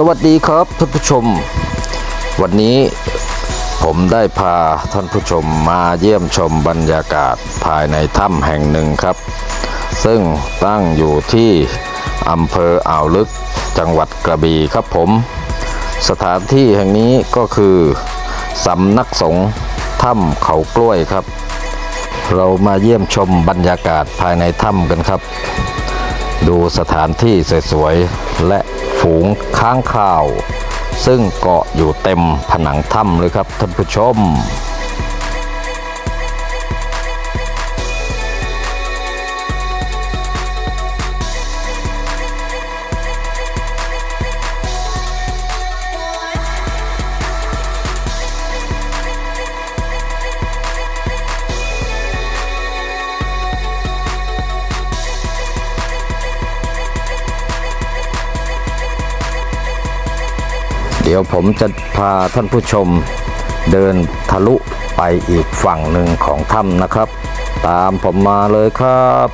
สวัสดีครับท่านผู้ชม วันนี้ผมได้พาท่านผู้ชมมาเยี่ยมชมบรรยากาศภายในถ้ำแห่งหนึ่งครับ ซึ่งตั้งอยู่ที่อำเภออ่าวลึกจังหวัดกระบี่ครับผม สถานที่แห่งนี้ก็คือสำนักสงฆ์ถ้ำเขากล้วยครับ เรามาเยี่ยมชมบรรยากาศภายในถ้ำกันครับ ดูสถานที่สวยๆและ ฝูงค้างคาว ซึ่งเกาะอยู่เต็มผนังถ้ำเลยครับท่านผู้ชม เดี๋ยวผมจะพาท่านผู้ชมเดินทะลุไปอีกฝั่งหนึ่งของถ้ำนะครับ ตามผมมาเลยครับ